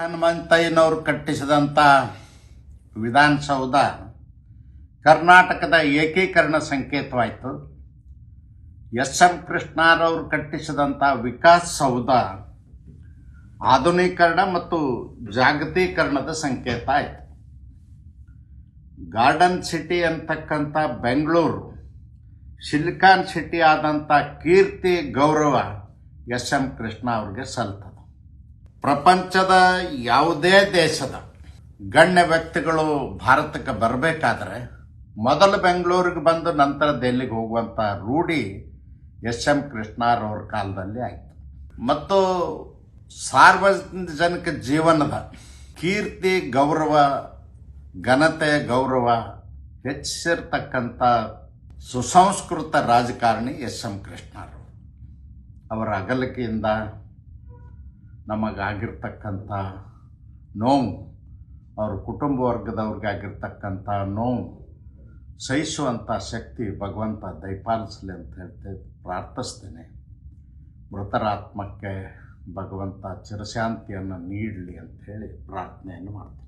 ಹನುಮಂತಯ್ಯನವರು ಕಟ್ಟಿಸಿದಂಥ ವಿಧಾನಸೌಧ ಕರ್ನಾಟಕದ ಏಕೀಕರಣ ಸಂಕೇತವಾಯಿತು. ಎಸ್ ಎಂ ಕೃಷ್ಣರವರು ಕಟ್ಟಿಸಿದಂಥ ವಿಕಾಸ್ ಸೌಧ ಆಧುನೀಕರಣ ಮತ್ತು ಜಾಗತೀಕರಣದ ಸಂಕೇತ ಆಯಿತು. ಗಾರ್ಡನ್ ಸಿಟಿ ಅಂತಕ್ಕಂಥ ಬೆಂಗಳೂರು, ಸಿಲಿಕಾನ್ ಸಿಟಿ ಆದಂಥ ಕೀರ್ತಿ ಗೌರವ ಎಸ್ ಎಂ ಕೃಷ್ಣ ಅವ್ರಿಗೆ ಸಲ್ತದೆ. ಪ್ರಪಂಚದ ಯಾವುದೇ ದೇಶದ ಗಣ್ಯ ವ್ಯಕ್ತಿಗಳು ಭಾರತಕ್ಕೆ ಬರಬೇಕಾದ್ರೆ ಮೊದಲು ಬೆಂಗಳೂರಿಗೆ ಬಂದು ನಂತರ ದೆಹಲಿಗೆ ಹೋಗುವಂಥ ರೂಢಿ ಎಸ್ ಎಂ ಕೃಷ್ಣರವ್ರ ಕಾಲದಲ್ಲಿ ಆಯಿತು. ಮತ್ತು ಸಾರ್ವಜನಿಕ ಜೀವನದ ಕೀರ್ತಿ, ಗೌರವ, ಘನತೆ, ಗೌರವ ಹೆಚ್ಚಿರ್ತಕ್ಕಂಥ ಸುಸಂಸ್ಕೃತ ರಾಜಕಾರಣಿ ಎಸ್ ಎಂ ಕೃಷ್ಣರು ಅವರ ಅಗಲಿಕೆಯಿಂದ ನಮಗಾಗಿರ್ತಕ್ಕಂಥ ನೋವು, ಅವ್ರ ಕುಟುಂಬ ವರ್ಗದವ್ರಿಗಾಗಿರ್ತಕ್ಕಂಥ ನೋವು ಸಹಿಸುವಂಥ ಶಕ್ತಿ ಭಗವಂತ ದಯಪಾಲಿಸಲಿ ಅಂತ ಹೇಳ್ತೇವೆ ಪ್ರಾರ್ಥಿಸ್ತೇನೆ. ಮೃತರಾತ್ಮಕ್ಕೆ ಭಗವಂತ ಚಿರಶಾಂತಿಯನ್ನು ನೀಡಲಿ ಅಂತ ಹೇಳಿ ಪ್ರಾರ್ಥನೆಯನ್ನು ಮಾಡ್ತೀನಿ.